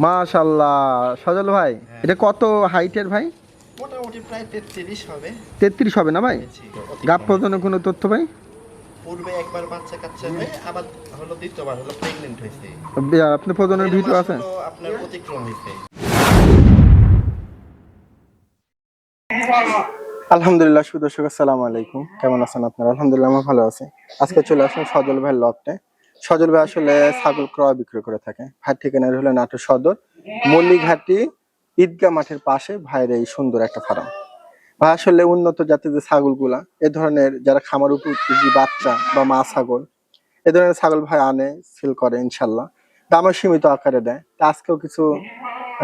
মাশাল্লাহ। সজল ভাই হ্যাঁ। এটা কত হাইটের ভাই? মোটামুটি প্রায় তেত্রিশ হবে। তেত্রিশ হবে না ভাই? গাপ অতিক্রম। কোনো তথ্য ভাই? পূর্বে একবার বাচ্চা কাচ্চা হয়ে আবার হলো দ্বিতীয়বার হলো হয়েছে। বে- আপনার প্রজনের ভিডিও আছে আপনার অতিক্রম হয়েছে। আলহামদুলিল্লাহ সুদর্শক আসসালামু আলাইকুম। কেমন আছেন আপনারা? আলহামদুলিল্লাহ আমি ভালো আছি। আজকে চলে আসলাম সজল ভাইয়ের লফটে। সজল ভাই আসলে ছাগল ক্রয় বিক্রয় করে থাকে। ভাইয়ের ঠিকানা হলো নাটোর সদর মল্লিঘাটি ঈদগা মাঠের পাশে ভাইয়ের এই সুন্দর একটা ফার্ম। ভাই আসলে উন্নত জাতের যে ছাগলগুলা এ ধরনের যারা খামার উপযোগী বাচ্চা বা মা ছাগল এ ধরনের ছাগল ভাই আনে সেল করে ইনশাল্লাহ। দামও সীমিত আকারে দেয়। তা আজকেও কিছু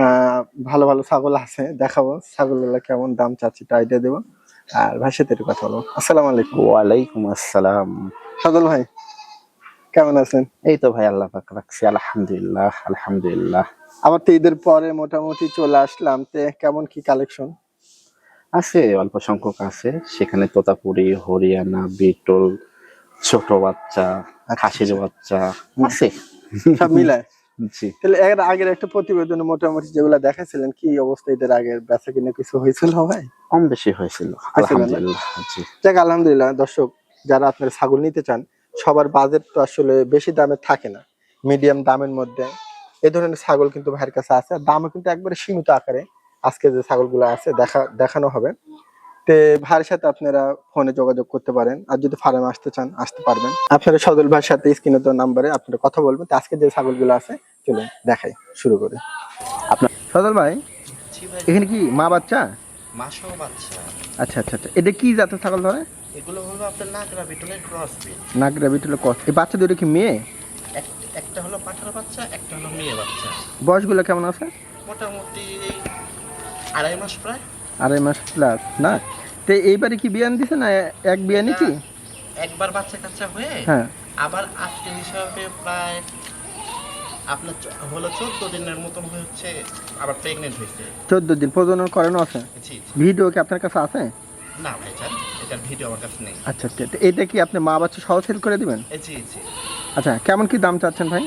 আহ, ভালো ভালো ছাগল আছে দেখাবো ছাগলগুলো কেমন দাম চাচ্ছি তা আইডিয়া দেবো। আর ভাইয়ের সাথে কথা বলব। আসসালামু আলাইকুম। ওয়ালাইকুম আসসালাম। সজল ভাই। কেমন আছেন? এই তো ভাই আল্লাহ পাক রাখছি আলহামদুলিল্লাহ আলহামদুলিল্লাহ। আবার তো ঈদের পরে মোটামুটি চলে আসলাম তে কেমন কি কালেকশন? আছে অল্প সংখ্যক আছে। সেখানে তোতাপুরি হরিয়ানা বিটল ছোট বাচ্চা খাসির বাচ্চা আছে। সব মিলায়? জি। তাহলে এর আগের একটা প্রতিবেদনে মোটামুটি যেগুলো দেখাছিলেন কি অবস্থা ঈদের আগের বেচা কিনা কিছু হয়েছিল ভাই? কম বেশি হয়েছিল হয়েছিল আলহামদুলিল্লাহ জি। যাক আলহামদুলিল্লাহ দর্শক যারা আপনার ছাগল নিতে চান সবার বাজেট তো আসলে বেশি দামে থাকে না। মিডিয়াম দামের মধ্যে। এ ধরনের ছাগল কিন্তু ভাইয়ের কাছে আছে। আর দামও কিন্তু একবারে সীমিত আকারে। আজকে যে ছাগলগুলো আছে দেখা দেখানো হবে। তে ভাইয়ের সাথে আপনারা ফোনে যোগাযোগ করতে পারেন। আর যদি ফার্মে আসতে চান আসতে পারবেন। আপনারা সদল ভাইয়ের সাথে স্ক্রিনে তো নাম্বারে আপনারা কথা বলবেন। তো আজকে যে ছাগলগুলো আছে চলুন দেখাই শুরু করে। আপনার সদল ভাই। এখানে কি মা বাচ্চা? মাসও বাচ্চা। আচ্ছা আচ্ছা আচ্ছা। এটা কি জাতের ছাগল ধরে? এগুলো হলো আপনার নাগরা বিটলের ক্রস বিট নাগরা বিটুলে কত এই বাচ্চা দুটো কি মেয়ে? একটা হলো পাঠার বাচ্চা একটা হলো মেয়ে বাচ্চা। বয়সগুলো কেমন আছে? মোটামুটি আড়াই মাস প্রায়। আড়াই মাস প্লাস না? তো এইবারে কি বিয়ান দিছে না এক বিয়ানি কি? একবার বাচ্চা কাচ্চা হয়ে হ্যাঁ। আবার আজকে হিসাবে প্রায় আপনার হলো চোদ্দ দিনের মতন হচ্ছে আবার প্রেগনেন্ট হয়েছে। চোদ্দ দিন প্রজনন করানো আছে। ভিডিও কি আপনার কাছে আছে? না ভাইজান এটার ভিডিও আমার কাছে নেই। আচ্ছা আচ্ছা এটা কি আপনি মা বাচ্চা সহ সেল করে দিবেন? জি জি। আচ্ছা কেমন কি দাম চাচ্ছেন ভাই?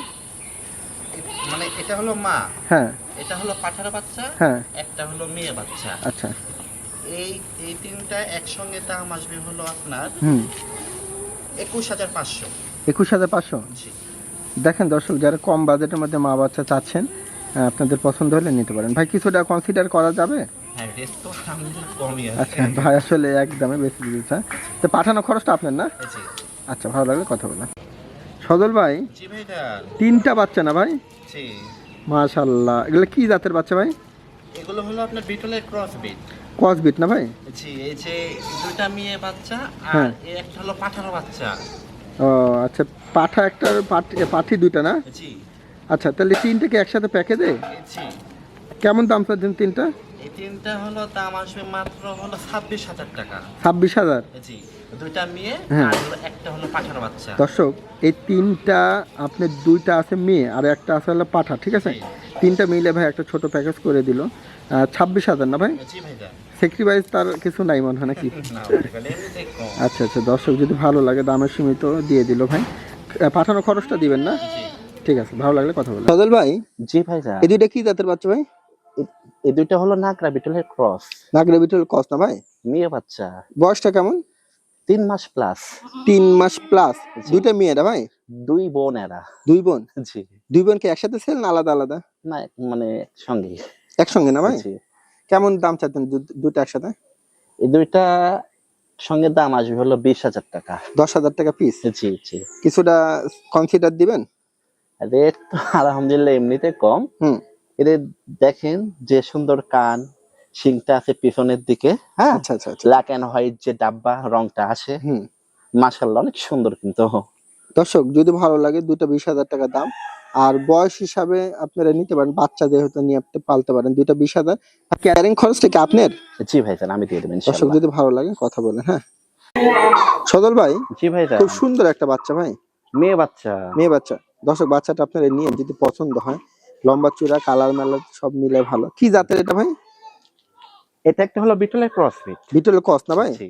মানে এটা হলো মা। হ্যাঁ। এটা হলো পাঠার বাচ্চা হ্যাঁ। একটা হলো মেয়ে বাচ্চা। আচ্ছা। এই এই তিনটা একসঙ্গে দাম আসবে হলো আপনার হুম। একুশ হাজার পাঁচশো। একুশ হাজার পাঁচশো? জি। দেখেন দর্শক যারা কম বাজেটের মধ্যে মা বাচ্চা চাচ্ছেন আপনাদের পছন্দ হলে নিতে পারেন। ভাই কিছুটা কনসিডার করা যাবে? হ্যাঁ আচ্ছা ভাই আসলে একদমই বেশি দিতে তো পাঠানো খরচটা আপনার না? আচ্ছা ভালো লাগলে কথা বলেন সদল ভাই তিনটা বাচ্চা না ভাই? মাশাল্লাহ এগুলো কি জাতের বাচ্চা ভাই? এগুলো হলো আপনার বিটলের ক্রস বিট কস বিট না ভাই? জি এই যে দুইটা মেয়ে বাচ্চা হ্যাঁ। আর একটা হলো পাঠার বাচ্চা। ও আচ্ছা পাঠা একটা পাঠি দুইটা না? জি। আচ্ছা তাহলে তিনটে কি একসাথে প্যাকে জি। কেমন দাম চাচ্ছেন তিনটা? এই তিনটা হলো দাম আসবে মাত্র হলো ছাব্বিশ হাজার টাকা। ছাব্বিশ হাজার? জি দুইটা মেয়ে হ্যাঁ। একটা হলো পাঠার বাচ্চা। দর্শক এই তিনটা আপনার দুইটা আছে মেয়ে আর একটা আছে হলো পাঠা ঠিক আছে। তিনটা মিলে ভাই একটা ছোট প্যাকেজ করে দিল। ছাব্বিশ হাজার না ভাই? জি সেক্রিফাইস তার কিছু নাই মনে হয় নাকি? আচ্ছা আচ্ছা দর্শক যদি ভালো লাগে দামের সীমিত দিয়ে দিল ভাই। পাঠানো খরচটা দিবেন না? ঠিক আছে ভালো লাগলে কথা বলবেন। সদল ভাই জি ভাই যা এই দুইটা কি জাতের বাচ্চা ভাই? এই দুইটা হলো নাগরা বিটলের ক্রস। নাগরা বিটল কস না ভাই? মেয়ে বাচ্চা। বয়সটা কেমন? তিন মাস প্লাস। তিন মাস প্লাস। দুইটা মেয়েরা ভাই? দুই বোন এরা। দুই বোন? জি। দুই বোনকে একসাথে ছেলে না আলাদা আলাদা? না মানে সঙ্গে একসঙ্গে না ভাই? জি। কেমন দাম চাচ্ছেন দুটো একসাথে? এই দুইটা সঙ্গে দাম আসবে হলো বিশ হাজার টাকা। দশ হাজার টাকা পিস জি জি কিছুটা কনসিডার দিবেন? রেট তো আলহামদুলিল্লাহ এমনিতে কম। হুম। এদের দেখেন যে সুন্দর কান শিংটা আছে পিছনের দিকে। হ্যাঁ আচ্ছা আচ্ছা ব্ল্যাক এন্ড হোয়াইট যে ডাব্বা রংটা আসে হুম। মাশাল্লাহ অনেক সুন্দর কিন্তু। দর্শক যদি ভালো লাগে দুটো বিশ হাজার টাকা দাম আর বয়স হিসাবে আপনারা নিতে পারেন বাচ্চা যেহেতু নিয়ে আপনি পালতে পারেন দুইটা বিশ হাজার। ক্যারিং খরচটা কি আপনার? জি ভাইজান আমি দিয়ে দেবেন দর্শক যদি ভালো লাগে কথা বলেন হ্যাঁ। সদল ভাই জি ভাইজান খুব সুন্দর একটা বাচ্চা ভাই। মেয়ে বাচ্চা। মেয়ে বাচ্চা। দর্শক বাচ্চাটা আপনারা নিয়ে যদি পছন্দ হয় লম্বা চূড়া কালার মেলার সব মিলে ভালো। কি জাতের এটা ভাই? এটা একটা হলো বিটলের ক্রসফিট বিটল কস না ভাই? জি।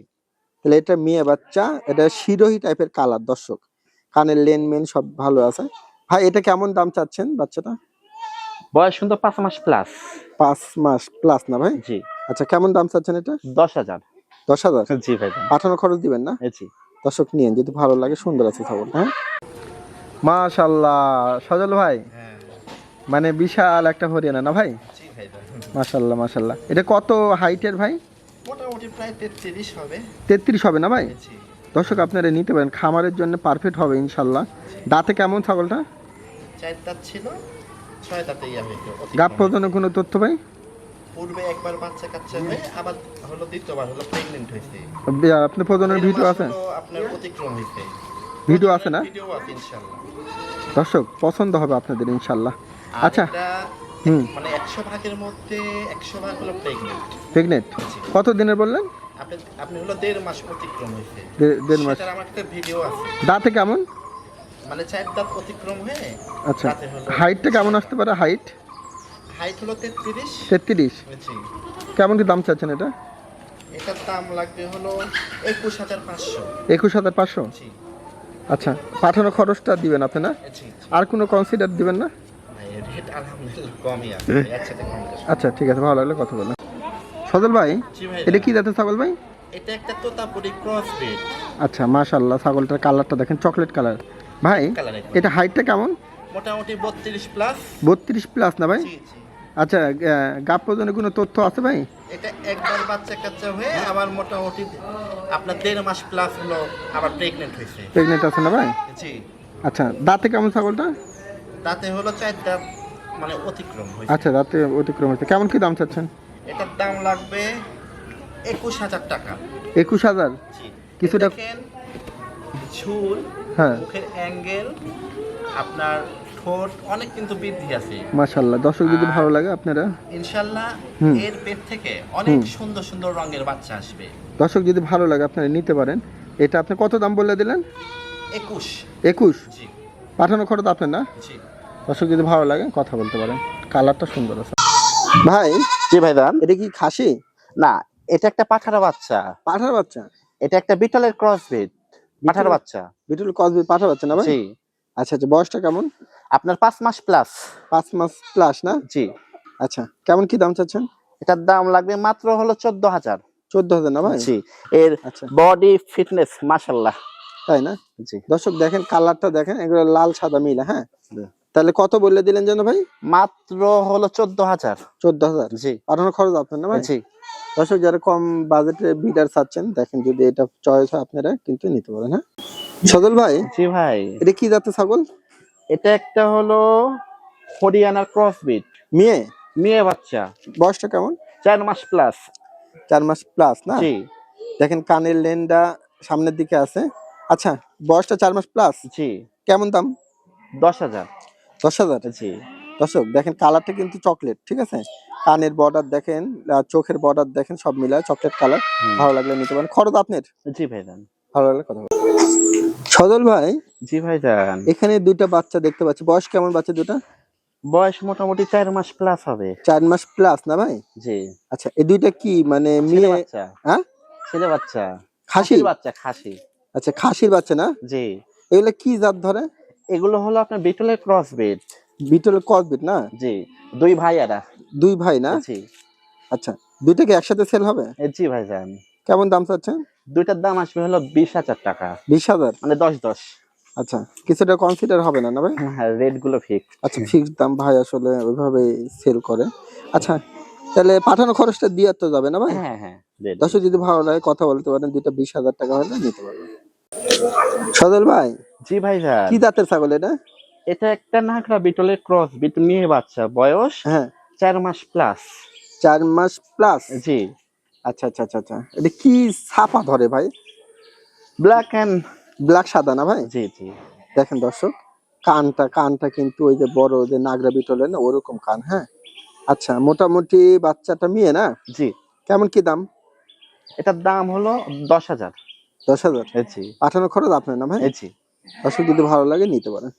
তাহলে এটা মেয়ে বাচ্চা এটা শিরোহী টাইপের কালার দর্শক। কানের লেন মেন সব ভালো আছে। ভাই এটা কেমন দাম চাচ্ছেন বাচ্চাটা? বয়স কিন্তু পাঁচ মাস প্লাস পাঁচ মাস প্লাস না ভাই? জি। আচ্ছা কেমন দাম চাচ্ছেন এটা? দশ হাজার। দশ হাজার? জি ভাই পাঠানো খরচ দিবেন না? জি। দর্শক নিয়ে যদি ভালো লাগে সুন্দর আছে ছাগল হ্যাঁ? মাশাল্লাহ। সজল ভাই? হ্যাঁ। মানে বিশাল একটা হরিয়ানা না ভাই? মাশাল্লাহ মাশাল্লাহ। এটা কত হাইটের ভাই? মোটামুটি প্রায় তেত্রিশ হবে। তেত্রিশ হবে না ভাই? জি। দর্শক আপনারা নিতে পারেন। খামারের জন্য পারফেক্ট হবে ইনশাল্লাহ। দাঁতে কেমন ছাগলটা? চার দাঁত ছিল ছয় দাঁতে ইয়া হইতো গাপ। প্রদানের কোনো তথ্য ভাই? পূর্বে একবার বাচ্চা কাচ্চা হয়ে আবার হলো দ্বিতীয়বার হলো হয়েছে। আপনার প্রদানের দেড় ভিডিও আছে? আপনার অতিক্রম হয়েছে। ভিডিও আছে না? ভিডিও আছে ইনশাআল্লাহ দর্শক পছন্দ হবে আপনাদের ইনশাল্লাহ। আচ্ছা হুম। মানে একশো ভাগের মধ্যে একশো ভাগ হলো প্রেগনেন্ট প্রেগনেন্ট কত দিনের বললেন? আপনি আপনি হলো দেড় মাস অতিক্রম হয়েছে। দেড় মাস। আমার একটা ভিডিও আছে। দাঁতে কেমন? মানে চার দাঁত অতিক্রম হয়ে আচ্ছা। হাইটটা কেমন আসতে পারে? হাইট? হাইট হলো তেত্রিশ। তেত্রিশ? কেমন কি দাম চাচ্ছেন এটা? এটার দাম লাগবে হলো একুশ হাজার পাঁচশো। একুশ হাজার পাঁচশো? আচ্ছা পাঠানো খরচটা দিবেন আপনি না? আর কোনো কনসিডার দিবেন না? আচ্ছা ঠিক আছে ভালো লাগলে কথা বলেন সজল ভাই? এটা কি জাতের ছাগল ভাই? এটা একটা তোতাপুরি ক্রস ব্রিড আচ্ছা মাশাল্লাহ ছাগলটার কালারটা দেখেন চকলেট কালার ভাই এটা। হাইটটা কেমন? মোটামুটি বত্রিশ প্লাস বত্রিশ প্লাস না ভাই? আচ্ছা গাপ প্রদানের কোনো তথ্য আছে ভাই? এটা একবার বাচ্চা কাচ্চা হয়ে আবার মোটামুটি আপনার দেড় মাস প্লাস হলো আবার প্রেগনেন্ট হয়েছে। প্রেগনেন্ট আছে না ভাই? জি। আচ্ছা দাঁতে কেমন ছাগলটা? তাতে হলো চারটা মানে অতিক্রম হয়েছে। আচ্ছা দাঁতে অতিক্রম হচ্ছে কেমন কি দাম চাচ্ছেন? এটার দাম লাগবে একুশ হাজার টাকা। একুশ হাজার? কিছুটা- ঝুল হ্যাঁ। মুখের অ্যাঙ্গেল আপনার ঠোঁট অনেক কিন্তু বৃদ্ধি আছে। মাশাল্লাহ। দর্শক যদি ভালো লাগে আপনারা। ইনশাল্লাহ এর পেট থেকে অনেক সুন্দর সুন্দর রঙের বাচ্চা আসবে। দর্শক যদি ভালো লাগে আপনারা নিতে পারেন। এটা আপনি কত দাম বলে দিলেন? একুশ। একুশ? পাঠানো খরচ আপনার না? দর্শক যদি ভালো লাগে কথা বলতে পারেন। কালারটা সুন্দর আছে। ভাই? জি ভাইজান এটা কি খাসি? না এটা একটা পাঠার বাচ্চা। পাঠার বাচ্চা? এটা একটা বিটলের ক্রস ব্রিড পাঠার বাচ্চা। বিটুল কসবি পাঠার বাচ্চা না ভাই? জি। আচ্ছা আচ্ছা বয়সটা কেমন? আপনার পাঁচ মাস প্লাস পাঁচ মাস প্লাস না? জি। আচ্ছা কেমন কি দাম চাচ্ছেন? এটার দাম লাগবে মাত্র হলো চোদ্দ হাজার। চোদ্দ হাজার না ভাই? জি এর আচ্ছা। বডি ফিটনেস মাশাল্লাহ তাই না? জি। দর্শক দেখেন কালারটা দেখেন এগুলো লাল সাদা মিলা হ্যাঁ। তাহলে কত বললে দিলেন যেন ভাই? মাত্র হলো চোদ্দ হাজার। চোদ্দ হাজার? জি। পাঠানোর খরচ আপনার না ভাই? জি। দর্শক যারা কম বাজেটে বিডার চাচ্ছেন দেখেন যদি এটা চয়েস হয় আপনারা কিন্তু নিতে পারেন হ্যাঁ? সজল ভাই জি ভাই। এটা কি জাতের ছাগল? এটা একটা হলো হরিয়ানার ক্রস ব্রিড মেয়ে? মেয়ে বাচ্চা। বয়সটা কেমন? চার মাস প্লাস চার মাস প্লাস না? জি। দেখেন কানের লেনটা সামনের দিকে আছে। আচ্ছা বয়সটা চার মাস প্লাস জি। কেমন দাম? দশ হাজার। দশ হাজার? জি। দর্শক দেখেন কালারটা কিন্তু চকলেট ঠিক আছে? কানের বর্ডার দেখেন চোখের বর্ডার দেখেন সব মিলায় চকলেট কালার ভালো লাগলে নিতে পারেন। খরচ আপনার? জি ভাইজান। ভালো লাগলে কথা সজল ভাই? জি ভাইজান। এখানে দুইটা বাচ্চা দেখতে পাচ্ছি। বয়স কেমন বাচ্চা দুটা বয়স মোটামুটি চার মাস প্লাস হবে। চার মাস প্লাস না ভাই? জি। আচ্ছা এই দুইটা কি মানে মেয়ে বাচ্চা। হ্যাঁ? ছেলে বাচ্চা। খাসি খাসির বাচ্চা খাসি আচ্ছা খাসির বাচ্চা না? জি। এগুলো কি জাত ধরে? এগুলো হলো আপনার বিটলের ক্রস ব্রিড বিটল কসবিট না? জি দুই ভাইয়ারা। দুই ভাই না? জি। আচ্ছা দুইটা কি একসাথে সেল হবে? জি ভাইজান। কেমন দাম চাচ্ছেন দুইটার দাম আসবে হলো বিশ হাজার টাকা। বিশ হাজার? মানে দশ দশ। আচ্ছা কিছুটা কনসিডার হবে না না ভাই? হ্যাঁ রেটগুলো ফিক্স আচ্ছা ফিক্স দাম ভাই আসলে ওইভাবে সেল করে। আচ্ছা তাহলে পাঠানো খরচটা দিয়ে তো যাবে না ভাই? হ্যাঁ হ্যাঁ দর্শক যদি ভালো লাগে কথা বলতে পারেন দুইটা বিশ হাজার টাকা হলে নিতে পারবেন। সজল ভাই জি ভাইজান কি জাতের ছাগল এটা? এটা একটা নাকড়া বিটলের ক্রস বিট মেয়ে বাচ্চা। বয়স হ্যাঁ। চার মাস প্লাস চার মাস প্লাস জি। আচ্ছা আচ্ছা আচ্ছা আচ্ছা। এটা কি ছাপা ধরে ভাই? ব্ল্যাক অ্যান্ড ব্ল্যাক সাদা না ভাই? জি জি। দেখেন দর্শক কানটা কানটা কিন্তু ওই যে বড় যে নাগরা বিটলের না ওরকম কান হ্যাঁ? আচ্ছা মোটামুটি বাচ্চাটা মেয়ে না? জি। কেমন কি দাম? এটার দাম হলো দশ হাজার। দশ হাজার? জি। পাঠানো খরচ আপনার না ভাই? জি। দর্শক যদি ভালো লাগে নিতে পারেন।